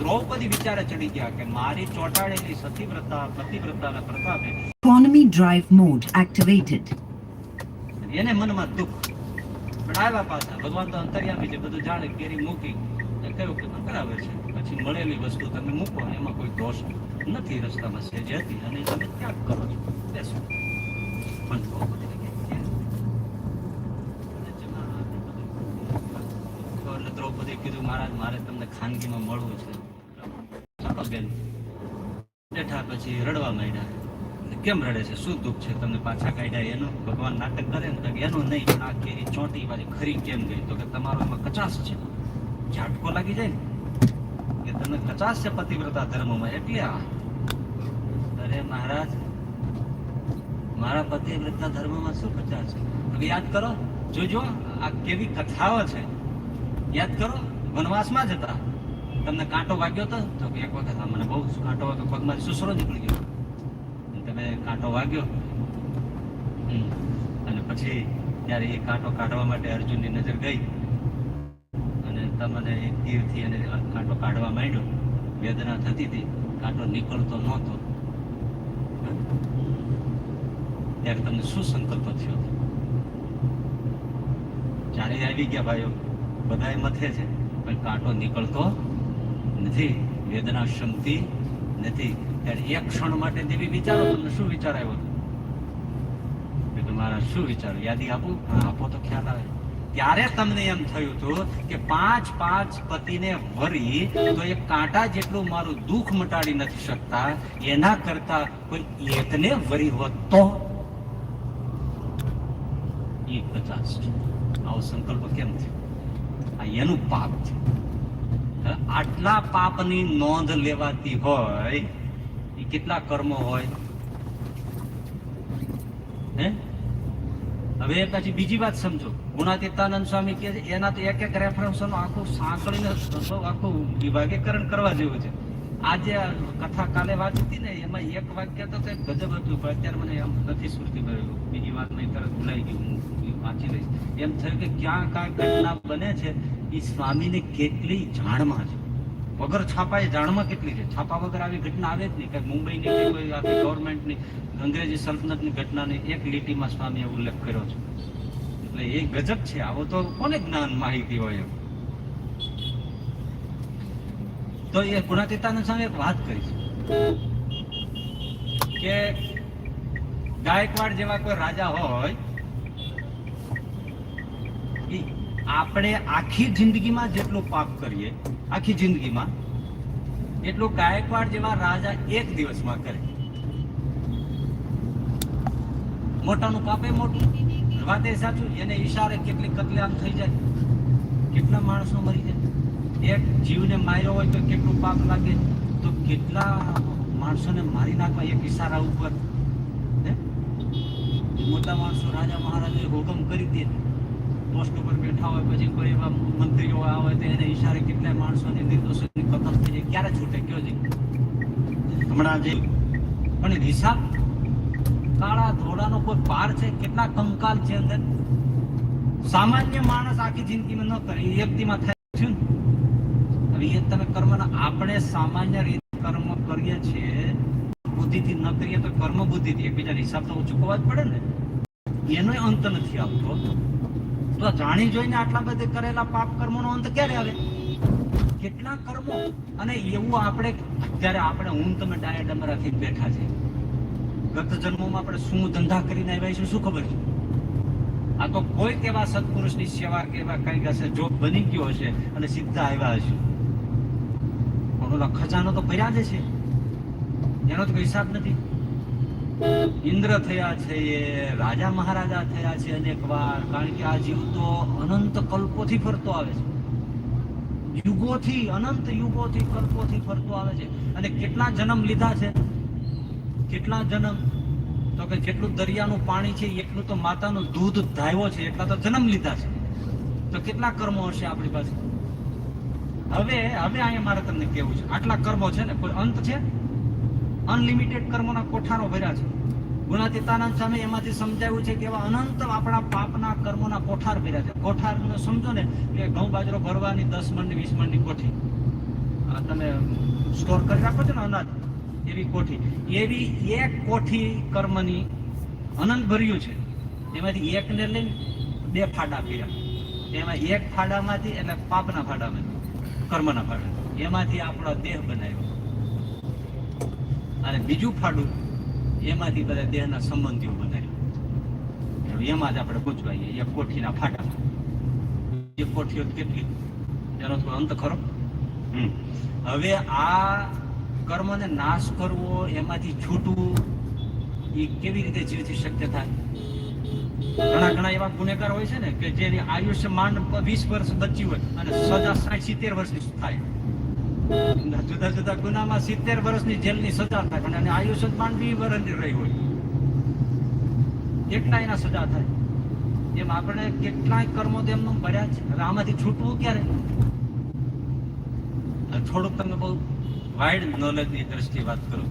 દ્રૌપદી વિચારે ચડી ગયા કે મારી ચોંટાડેલી સતીવ્રતા પતિવ્રતાના પ્રતાપે ઇકોનોમી ડ્રાઈવ મોડ એક્ટિવેટેડ એને મનમાં દુઃખ પડાયેલા પાછા. ભગવાન તો અંતર્યામી છે બધું જાણે કેરી મૂકી કહ્યું કે બરાબર છે. પછી મળેલી વસ્તુ તમે મૂકો એમાં કોઈ દોષ નથી. રસ્તામાં સેજ હતી અને તમે ત્યાગ કરો છો. બેસો. પણ દ્રૌપદી કીધું મહારાજ મારે તમને ખાનગીમાં મળવું છે. બેન. બેઠા પછી રડવા માંડ્યા. કેમ રડે છે? શું દુઃખ છે? તમને પાછા કાઢ્યા એનું? ભગવાન નાટક કરે ને એનું નહીં, પણ આ કેરી ચોંટી પાછી ખરી કેમ ગઈ? તો કે તમારો એમાં કચાસ છે. ઝાટકો લાગી જાય ને. કે તમને કચાસ છે પતિવ્રતા ધર્મમાં? એટલે આ અરે મહારાજ, મારા પતિવ્રતા ધર્મમાં શું કચાસ છે? હવે યાદ કરો, જોજો, આ કેવી કથાઓ છે. યાદ કરો, વનવાસમાં જ હતા તમને કાંટો વાગ્યો હતો તો એક વખત મને બહુ કાંટો હતો પગમાં સુસરો નીકળી ગયો. તમે કાંટો વાગ્યો. અને પછી ત્યારે એ કાંટો કાઢવા માટે અર્જુનની નજર ગઈ. અને તમને એ તીરથી એને કાંટો કાઢવા માંડ્યો. વેદના થતી હતી. કાંટો નીકળતો નહોતો. ત્યારે તમને શું સંકલ્પ થયો હતો? ચારે આવી ગયા ભાઈઓ. બધાય મથે છે. પણ કાંટો નીકળતો નથી વેદના શમતી નથી. ત્યારે એક ક્ષણ માટે દેવી વિચારો તમને શું વિચાર આવ્યો હતો કે તમારા શું વિચાર? યાદી આપું? આપો તો ખ્યાલ આવે. ત્યારે તમને એમ થયું હતું કે પાંચ પાંચ પતિને વરી તો એ કાંટા જેટલું મારું દુઃખ મટાડી નથી શકતા, એના કરતા કોઈ એકને વરી હોત તો? એ પચાસ આવો સંકલ્પ કેમ થયો? આ એનું પાપ છે. આટલા પાપની નોંધ લેવાતી હોય એ કેટલા કર્મો હોય? હે? હવે પછી બીજી વાત સમજો. ગુણાતીતાનંદ સ્વામી કે એના તો એક એક રેફરન્સ આખું સાંકળીને આખું વિભાગીકરણ કરવા જેવું છે. આજે કથા કાલે વાંચી હતી ને, એમાં એક વાક્ય તો કંઈક ગજબ હતું, પણ અત્યારે મને એમ નથી સુરતી ભરેલું. બીજી વાત નહીં તરત ભૂલાઈ ગયું હું વાંચી લઈશ. એમ થયું કે ક્યાં કાંઈ ઘટના બને છે એ સ્વામીને કેટલી જાણમાં છે. વગર છાપાએ જાણમાં કેટલી છે? છાપા વગર આવી ઘટના આવે જ નહીં. કે મુંબઈની કે કોઈ આખી ગવર્મેન્ટની અંગ્રેજી સલ્તનતની ઘટનાની એક લીટીમાં સ્વામીએ ઉલ્લેખ કર્યો છે. એટલે એ ગજબ છે. આવો તો કોને જ્ઞાન માહિતી હોય એમ? તો એ ગુણાતીતાનંદ સામે એક વાત કરી છે. કે ગાયકવાડ જેવા કોઈ રાજા હોય આપણે આખી જિંદગીમાં જેટલું પાપ કરીએ, આખી જિંદગીમાં, એટલું ગાયકવાડ જેવા રાજા એક દિવસમાં કરે. મોટાનું પાપે મોટું. વાત એ સાચું, એને ઈશારે કેટલી કતલેઆમ થઈ જાય, કેટલા માણસો મરી જાય. એક જીવને માર્યો હોય તો કેટલું પાપ લાગે, તો કેટલા માણસોને મારી નાખવા એક ઈશારા ઉપર? મોટા માણસો રાજા મહારાજાએ હુકમ કરી દે પોસ્ટ ઉપર બેઠા હોય, પછી કોઈ એવા મંત્રીઓ આવે તો એને ઈશારે કેટલાય માણસોને નિર્દોષોની કતલ થઈ જાય. ક્યારે છૂટે? કયો છે હમણાં જે પણ હિસાબ કાળા ધોળાનો કોઈ પાર છે? કેટલા કંકાલ છે અંદર? સામાન્ય માણસ આખી જિંદગીમાં ન કરે. વ્યક્તિમાં થાય છે હવે એ તમે કર્મના, આપણે સામાન્ય રીતે કર્મ કરીએ છીએ, બુદ્ધિથી ન કરીએ તો કર્મ બુદ્ધિથી એકબીજાના હિસાબ તો ચૂકવવા જ પડે ને. એનો અંત નથી આવતો. તો જાણી જોઈને આટલા બધે કરેલા પાપ કર્મોનો અંત ક્યારે આવે? કેટલા કર્મો? અને એવું આપણે અત્યારે આપણે હું તમે ડાયા રાખી બેઠા છે, ગત જન્મોમાં આપણે શું ધંધા કરીને આવ્યા છે શું ખબર છે? આ તો કોઈક એવા સત્પુરુષની સેવા કે એવા કંઈક હશે જોબ બની ગયો હશે અને સીધા આવ્યા હશે. પણ ખજાનો તો ભર્યા જ છે એનો તો કોઈ હિસાબ નથી. ઇન્દ્ર થયા છે, એ રાજા મહારાજા થયા છે અનેક વાર. કારણ કે આ જીવ તો અનંત કલ્પોથી ફરતો આવે છે. યુગોથી, અનંત યુગોથી કલ્પોથી ફરતો આવે છે. અને કેટલા જન્મ લીધા છે? કેટલા જન્મ? તો કે જેટલું દરિયાનું પાણી છે, એટલું તો માતાનું દૂધ ધાવ્યો છે, એટલા તો જન્મ લીધા છે. તો કેટલા કર્મો હશે આપણી પાસે? હવે હવે અહીંયા મારે તમને કેવું છે. આટલા કર્મો છે ને, કોઈ અંત છે? અનલિમિટેડ કર્મોના કોઠારો ભર્યા છે. ગુણાતીતાનંદ સ્વામી એમાંથી સમજાવ્યું છે કે એવા અનંત આપણા પાપના કર્મોના કોઠાર ભર્યા છે. કોઠાર સમજો ને કે ઘઉં બાજરો ભરવાની દસ મણની, વીસ મણની કોઠી. તમે સ્ટોર કરી રાખો છો ને અનાજ? એવી કોઠી. એવી એક કોઠી કર્મની અનંત ભર્યું છે. એમાંથી એકને લઈને બે ફાડા કર્યા એમાં એક ફાડામાંથી એટલે પાપના ફાડામાંથી કર્મના ફાડા. એમાંથી આપણો દેહ બનાવ્યો. અને બીજું ફાડું, એમાંથી બધા દેહના સંબંધીઓ બનાવ્યું એમાં જ આપણે ગૂંચવાઈએ એ કોઠીના ફાટામાં. એ કોઠીઓ કેટલી? એનો થોડો અંત ખરો. હવે આ કર્મને નાશ કરવો, એમાંથી છૂટવું, એ કેવી રીતે જીવથી શક્ય થાય ઘણા ઘણા એવા ગુનેગાર હોય છે ને, કે જેની આયુષ્ય માંડ વીસ વર્ષ બચ્યું હોય અને સજા સાઠ સિત્તેર વર્ષની થાય. જુદા જુદા ગુનામાં સિત્તેર વર્ષની જેલની સજા થાય અને એની આયુષ્ય માંડ વીસ વર્ષની રહી હોય. કેટલા એના સજા થાય. એમ આપણે કેટલાય કર્મો તો એમનું ભર્યા છે હવે આમાંથી છૂટવું ક્યારે? થોડુંક તમે બહુ વાઇડ નોલેજની દ્રષ્ટિએ વાત કરો.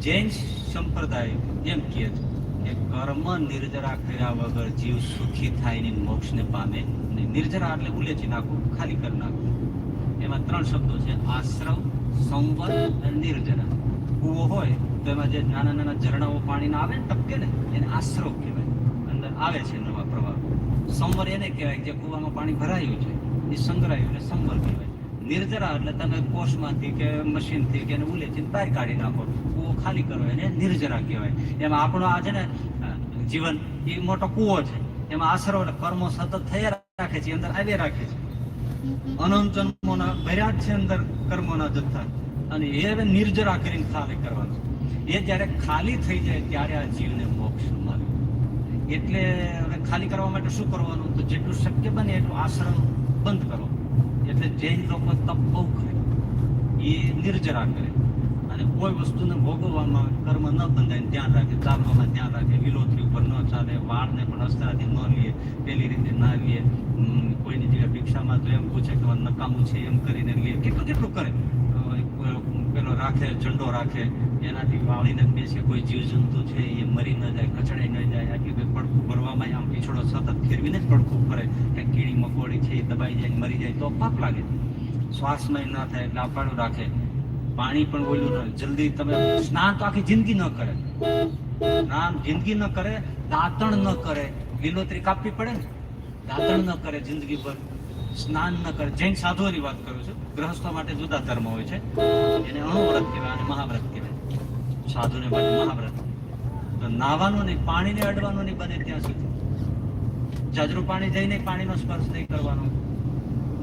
જૈન સંપ્રદાય એમ કહે છે કે કર્મ નિર્જરા કર્યા વગર જીવ સુખી થાય ને મોક્ષને પામે. અને નિર્જરા એટલે ઉલેચી નાખવું ખાલી કરી નાખવું ત્રણ શબ્દો છે. આશ્રવ સંવર અને નિર્જરા. કૂવો હોય તો એમાં જે નાના નાના ઝરણાઓ પાણીના આવે ને ટપકે ને, એને આશ્રવ કહેવાય. અંદર આવે છે નવા પ્રવાહ. સંવર એને કહેવાય જે કૂવામાં પાણી ભરાયું છે, એ સંગ્રહાયું એટલે સંવર કહેવાય. નિર્જરા એટલે તમે કોષમાંથી કે મશીનથી કે એને ઉલેચીને બહાર કાઢી નાખો. કૂવો ખાલી કરો એને નિર્જરા કહેવાય. એમાં આપણો આ છે ને જીવન, એ મોટો કૂવો છે. એમાં આશરો એટલે કર્મો સતત થયા રાખે છે અંદર આવ્યા રાખે છે. અનંત જન્મોના ભર્યા છે અંદર કર્મોના જથ્થા. અને એ હવે નિર્જરા કરીને ખાલી કરવાનું. એ જ્યારે ખાલી થઈ જાય ત્યારે આ જીવને મોક્ષ મળે. એટલે હવે ખાલી કરવા માટે શું કરવાનું? તો જેટલું શક્ય બને એટલું આશ્રમ બંધ કરો. એટલે જૈન લોકો તપ બહુ કરે એ નિર્જરા કરે. અને કોઈ વસ્તુને ભોગવવામાં કર્મ ન બંધાય. ધ્યાન રાખે ચાલવામાં ધ્યાન રાખે લીલોતરી ઉપર ન ચાલે વાળને પણ અસ્તરાથી ન લીએ પેલી રીતે ના લે. હમ, કોઈની જગ્યાએ ભિક્ષામાં તો એમ પૂછે કે નકામું છે એમ કરીને લે. કેટલું કેટલું કરે? પેલો રાખે, ઝંડો રાખે, એનાથી વાળીને બેસે. કોઈ જીવજંતુ છે એ મરી ન જાય, કચડાઈ ન જાય, આટલી કોઈ પડખું ભરવામાં આમ પીછોડો સતત ફેરવીને જ પડખું ભરે. કે કીડી મકોડી છે એ દબાઈ જાય, મરી જાય, તો પાપ લાગે. શ્વાસમય ના થાય એટલે આપાડું રાખે. પાણી પણ ઓલું ન જલ્દી તમે સ્નાન તો આખી જિંદગી ન કરે. સ્નાન જિંદગી ન કરે, દાંતણ ન કરે. લીલોતરી કાપવી પડે ને? દાંતણ ન કરે જિંદગી ભર સ્નાન ન કરે. જૈન સાધુઓની વાત કરું છું. ગ્રહસ્થો માટે જુદા ધર્મ હોય છે. એને અણુવ્રત કહેવાય અને મહાવ્રત કહેવાય. સાધુને માટે મહાવ્રત. તો નાવાનું નહીં, પાણીને અડવાનું નહીં બને ત્યાં સુધી. જાજરું પાણી જઈને પાણીનો સ્પર્શ નહીં કરવાનો.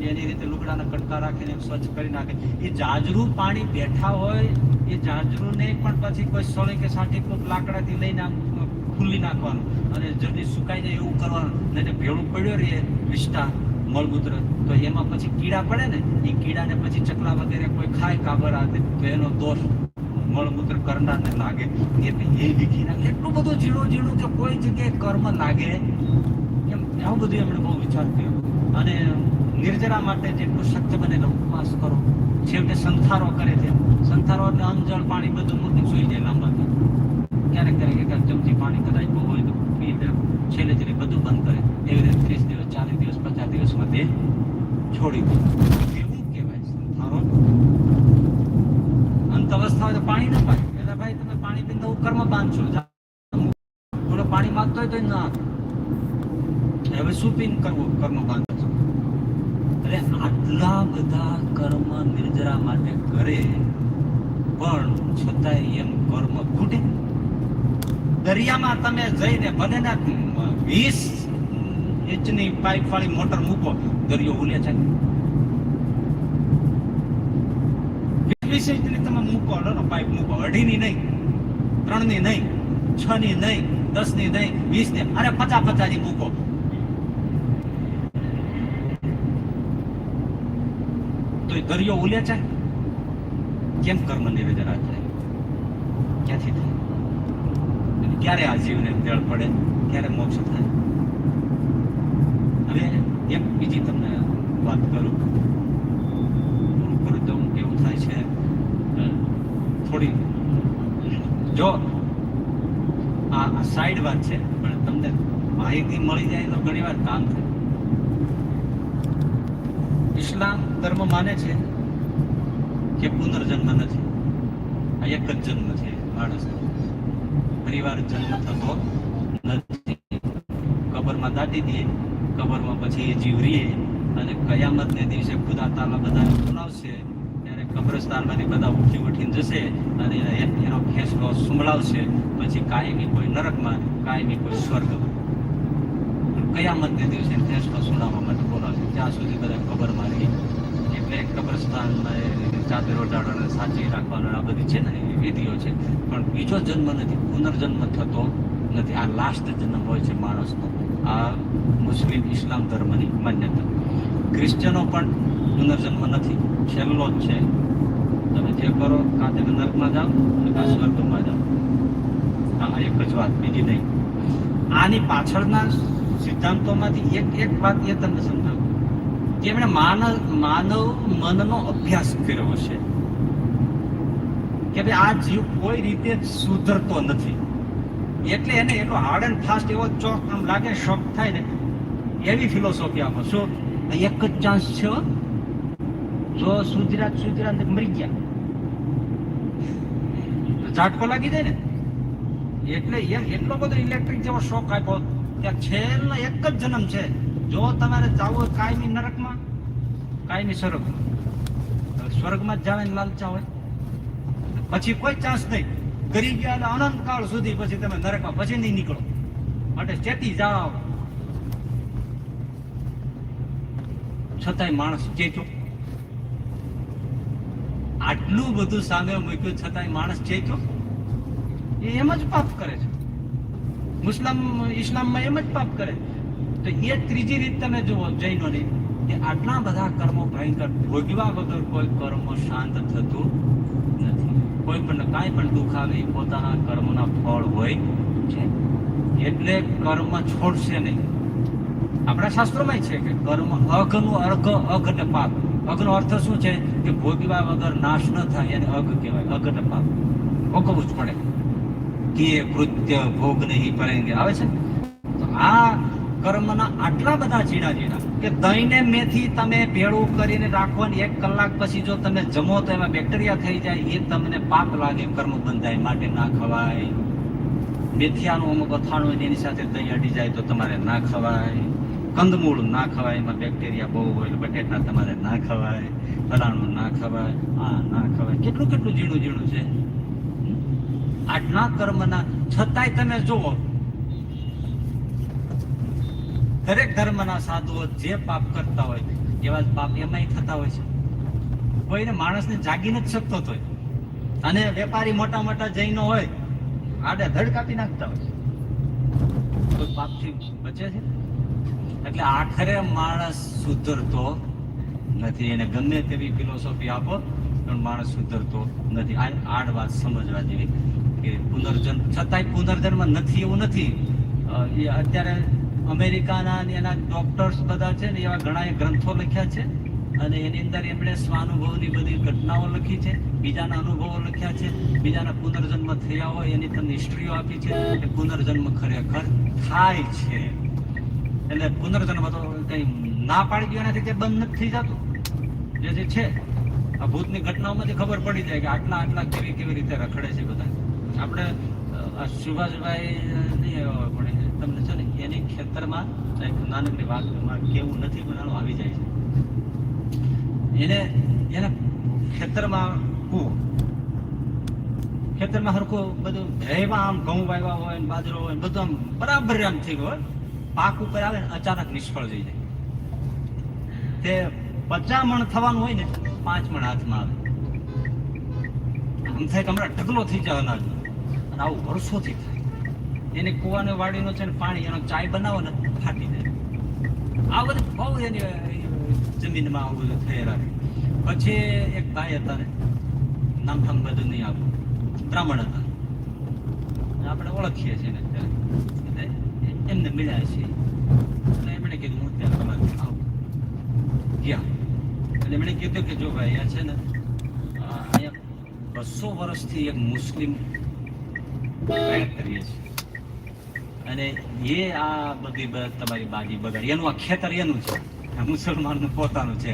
એની રીતે લુગડાના કટકા રાખીને સ્વચ્છ કરી નાખે. એ જાજરું પાણી બેઠા હોય, એ જાજરૂને પણ પછી કોઈ સોળી કે સાઠી લાકડાથી લઈને આમ ખુલ્લી નાખવાનું. અને જલ્દી સુકાઈ જાય એવું કરવાનું. નહીં તો ભેળું પડ્યો રહે વિષ્ટા મળમૂત્ર. તો એમાં પછી કીડા પડે ને, એ કીડાને પછી ચકલા વગેરે કોઈ ખાય કાબર આવે તો એનો દોષ મળમૂત્ર કરનારને લાગે. એટલે એ નાખે એટલું બધું ઝીણું ઝીણું કે કોઈ જગ્યાએ કર્મ લાગે. એમ, આવું બધું એમણે બહુ વિચાર કર્યો. અને નિર્જરા માટે જેટલું શક્ય બને એટલો ઉપવાસ કરો. છેવટે સંથારો કરે છે. સંથારો એટલે અંજળ પાણી બધું મૂકી સુઈ જાય લાંબા ક્યારેક ક્યારેક એક ચમચી પાણી કદાચ બહુ હોય તો. પી લે છેલ્લે છેલ્લે બધું બંધ કરે. એવી રીતે ત્રીસ દિવસ, ચાલીસ દિવસ, પચાસ દિવસમાં તે છોડી દે. એવું કહેવાય સંથારો અંત અવસ્થા તો પાણી ના પાય એટલે ભાઈ તમે પાણી પીને તો કર્મ બાંધશો. થોડો પાણી માંગતો હોય તો ના. હવે શું પીન કરવું? કર્મ બાંધો છો એટલે આટલા બધા કર્મ નિર્જરા માટે કરે. પણ છતાંય એમ કર્મ ખૂટે. દરિયામાં તમે જઈને ભલે ને વીસ ઇંચની પાઇપ વાળી મોટર મૂકો, દરિયો ઉલે છે. વીસ ઇંચની તમે મૂકો લો પાઇપ મૂકો. અઢીની નહીં, ત્રણની નહીં છ ની નહીં દસની નહીં વીસની અરે પચાસ પચાસની મૂકો. તો દરિયો ઉલે છે? કેમ કર્મ નિવેદન થાય ક્યાંથી થાય? ક્યારે આ જીવને જળ પડે? ક્યારે મોક્ષ થાય? હવે એક બીજી તમને વાત કરું. થોડું કરું થાય છે થોડી, જો, આ સાઈડ વાત છે, પણ તમને માહિતી મળી જાય તો ઘણી વાર કામ થાય. ઇસ્લામ ધર્મ માને છે કે પુનર્જન્મ નથી. આ એક જ જન્મ છે, માણસનો. પરિવાર જન્મ થતો નથી. કબરમાં દાટી દઈએ, કબરમાં પછી એ જીવ રહીએ અને કયામતને દિવસે ખુદા તાલા બધા બોલાવશે ત્યારે કબ્રસ્તાનમાંથી બધા ઉઠી ઉઠીને જશે અને એનો ફેસલો સુંભળાવશે પછી કાયમી કોઈ નરકમાં, કાયમી કોઈ સ્વર્ગમાં. કયામતને દિવસે ફેસલો સુનાવવા માટે બોલાવશે. ત્યાં સુધી બધા કબરમાં રહી. એટલે કબ્રસ્તાનમાં ચાદર ઓઢાડો સાચી રાખવાનો આ બધી છે ને એ વિધિઓ છે. પણ બીજો જન્મ નથી, પુનર્જન્મ થતો નથી. આ લાસ્ટ જન્મ હોય છે માણસનો. આ મુસ્લિમ ઇસ્લામ ધર્મની માન્યતા. ક્રિશ્ચનો પણ પુનર્જન્મ નથી. છેલ્લો જ છે. તમે જે કરો કાં તમે નર્કમાં જાઓ કાં સ્વર્ગમાં જાઓ. હા એક જ વાત, બીજી નહીં. આની પાછળના સિદ્ધાંતોમાંથી એક એક વાત એ તમને સમજાવું. કે એમણે માનવ માનવ મનનો અભ્યાસ કર્યો છે. કે ભાઈ આ જીવ કોઈ રીતે સુધરતો નથી. એટલે એને એટલો હાર્ડ એન્ડ ફાસ્ટ એવો ચોક આમ લાગે શોખ થાય ને. એવી ફિલોસોફી આપો શું? એક જ ચાન્સ છે જો સુધરા સુધરા મરી ગયા. ઝાટકો લાગી જાય ને. એટલે એમ એટલો બધો ઇલેક્ટ્રિક જેવો શોખ આપ્યો. ત્યાં છેલ્લા એક જ જન્મ છે. જો તમારે જવું હોય કાયમી નરકમાં, કાયમી સ્વર્ગમાં. સ્વર્ગમાં જ જવાની લાલચા હોય. પછી કોઈ ચાન્સ નહીં. કરી ગયા અનંત કાળ સુધી પછી તમે નરકમાં પછી નહીં નીકળો. માટે ચેતી જાઓ. છતાંય માણસ ચેત્યો આટલું બધું સામે મૂક્યું છતાંય માણસ ચેત્યો એ એમ જ પાપ કરે છે. મુસ્લિમ, ઇસ્લામમાં એમ જ પાપ કરે. તો એ ત્રીજી રીત તમે જુઓ જૈનોની કે આટલા બધા કર્મો ભયંકર ભોગવા વગર કોઈ કર્મ શાંત થતું નથી. કોઈ પણ કાંઈ પણ દુઃખ એ પોતાના કર્મના ફળ હોય છે. એટલે કર્મ છોડશે નહીં. આપણા શાસ્ત્રોમાં છે કે કર્મ અઘનું અર્ઘ અઘ ને પાપ અઘનો અર્થ શું છે? કે ભોગવા વગર નાશ ન થાય એને અઘ કહેવાય અઘ ને પાપ ભોગવવું જ પડે. કે કૃત્ય ભોગ નહીં પરેંગે આવે છે. તો આ કર્મના આટલા બધા ચીડા ચીડા કે દહીંને મેથી તમે ભેળું કરીને રાખો ને એક કલાક પછી જો તમે જમો તો એમાં બેક્ટેરિયા થઈ જાય, એ તમને પાપ લાગે કર્મ બંધાય. માટે ના ખવાય. મેથીયાનું અમુક અથાણું હોય એની સાથે દહીં અડી જાય તો તમારે ના ખવાય. કંદમૂળ ના ખવાય, એમાં બેક્ટેરિયા બહુ હોય બટેટા તમારે ના ખવાય. ફલાણું ના ખવાય, આ ના ખવાય. કેટલું કેટલું ઝીણું ઝીણું છે? આટલા કર્મના છતાંય તમે જુઓ દરેક ધર્મના સાધુઓ જે પાપ કરતા હોય, એવા જ પાપ એમાંય થતા હોય છે. કોઈને માણસને જાગી નથી શકતો હોય અને વેપારી મોટા મોટા જૈનો હોય, આડે ધડ કાપી નાખતા હોય કોઈ પાપથી બચે છે? એટલે આખરે માણસ સુધરતો નથી. એને ગમે તેવી ફિલોસોફી આપો, પણ માણસ સુધરતો નથી. આ આડ વાત સમજવા જેવી કે પુનર્જન્મ, છતાંય પુનર્જન્મ નથી એવું નથી. એ અત્યારે અમેરિકાના એના ડોક્ટર્સ બધા છે ને એવા ઘણા ગ્રંથો લખ્યા છે. અને એની અંદર એમણે સ્વાનુભવની બધી ઘટનાઓ લખી છે, બીજાના અનુભવો લખ્યા છે, બીજાના પુનર્જન્મ થયા હોય એની તમને હિસ્ટ્રીઓ આપી છે કે પુનર્જન્મ ખરેખર થાય છે. એટલે પુનર્જન્મ તો કઈ ના પાડી દો એનાથી તે બંધ નથી થઈ જતું. જે જે છે, આ ભૂતની ઘટનાઓમાંથી ખબર પડી જાય કે આટલા આટલા કેવી કેવી રીતે રખડે છે બધા. આપણે સુભાષભાઈ નહીં પણ તમને છે ને એની ખેતરમાં નાનકડી વાત કેવું નથી પણ આવી જાય છે. એને, એના ખેતરમાં કૂવો ખેતરમાં હરખું બધું ભેમાં આમ ઘઉં વાવ્યા હોય બાજરો હોય બધું આમ બરાબર આમ થઈ હોય, પાક ઉપર આવે ને અચાનક નિષ્ફળ જઈ જાય. તે પચામણ થવાનું હોય ને પાંચ મણ હાથમાં આવે. આમ થાય કે હમણાં ઢગલો થઈ જાય અનાજ અને આવું વર્ષોથી થાય. એને કુવાને વાડીનો છે ને પાણી, એનો ચાય બનાવો ને ફાટી જાય. આ બધું બહુ એની જમીનમાં આવું બધું રાખે પછી એક ભાઈ હતા ને, નામ ઠામ બધું નહીં આપું બ્રાહ્મણ હતા. આપણે ઓળખીએ છીએ ને અત્યારે. એમને મળ્યા છીએ. એટલે એમણે કીધું, હું ત્યાં તમારે આવું. ગયા. એટલે એમણે કીધું કે, જો ભાઈ, અહીંયા છે ને અહીંયા બસો વર્ષથી એક મુસ્લિમ કરીએ છીએ. અને એ આ બધી તમારી બાજી બગાડી. એનું આ ખેતર એનું છે. આ મુસલમાનનું પોતાનું છે.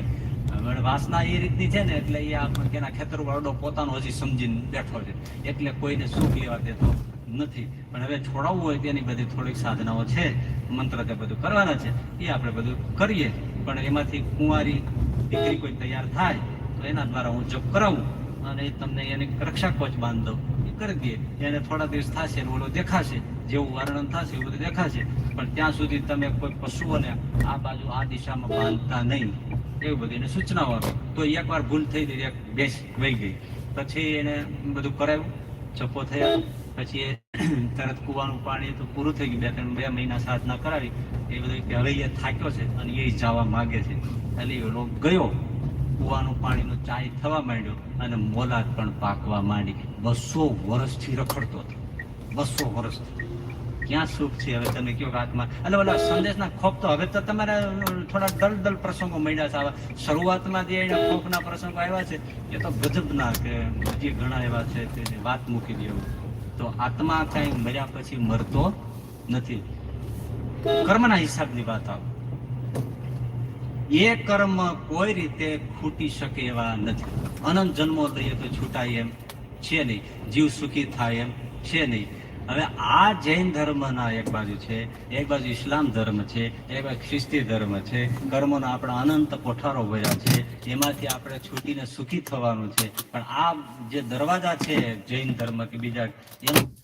વાસના એ રીતની છે ને, એટલે એ કે એના ખેતર વાળો પોતાનો હજી સમજીને બેઠો છે. એટલે કોઈને સુખ લેવા દેતો નથી. પણ હવે છોડાવવું હોય તેની બધી થોડીક સાધનાઓ છે. મંત્ર તે બધું કરવાના છે. એ આપણે બધું કરીએ. પણ એમાંથી કુંવારી દીકરી કોઈ તૈયાર થાય, તો એના દ્વારા હું જપ કરાવું અને તમને એની રક્ષા કોચ બાંધ દઉં. કરી દઈએ એને થોડા દિવસ થશે ઓલો દેખાશે, જેવું વર્ણન થશે એવું બધું દેખાશે. પણ ત્યાં સુધી તમે કોઈ પશુઓને આ બાજુ, આ દિશામાં બાંધતા નહીં. એવું બધી એને સૂચનાઓ આપો. તો એકવાર ભૂલ થઈ ગઈ, એક બેસ વહી ગઈ. પછી એને બધું કરાવ્યું ચપ્પો થયા. પછી એ તરત કૂવાનું પાણી તો પૂરું થઈ ગયું. બે ત્રણ, બે મહિના સાધના કરાવી. એ બધું કે હવે એ થાક્યો છે અને એ જવા માગે છે. એટલે એ લોક ગયો. કૂવાનું પાણીનો ચાય થવા માંડ્યો અને મોલાદ પણ પાકવા માંડી. બસો વર્ષથી રખડતો હતો. બસો વર્ષથી. ક્યાં સુખ છે હવે તમે કયો આત્મા? એટલે ઓલા સંદેશના ખોફ તો હવે તો તમારા થોડા દલ દલ પ્રસંગો મળ્યા છે. આવા શરૂઆતમાં જે એના ખોફના પ્રસંગો આવ્યા છે, એ તો ગજબના કે હજી ઘણા એવા છે તે વાત મૂકી દેવું તો આત્મા કાંઈ મર્યા પછી મરતો નથી. કર્મના હિસાબની વાત આવે. એ કર્મ કોઈ રીતે ખૂટી શકે એવા નથી. અનંત જન્મો લઈએ તો છૂટાય એમ છે નહીં. જીવ સુખી થાય એમ છે નહીં. હવે આ જૈન ધર્મના એક બાજુ છે, એક બાજુ ઇસ્લામ ધર્મ છે, એક બાજુ ખ્રિસ્તી ધર્મ છે. કર્મોના આપણા અનંત કોઠારો ભર્યા છે. એમાંથી આપણે છૂટીને સુખી થવાનું છે. પણ આ જે દરવાજા છે જૈન ધર્મ કે બીજા એમ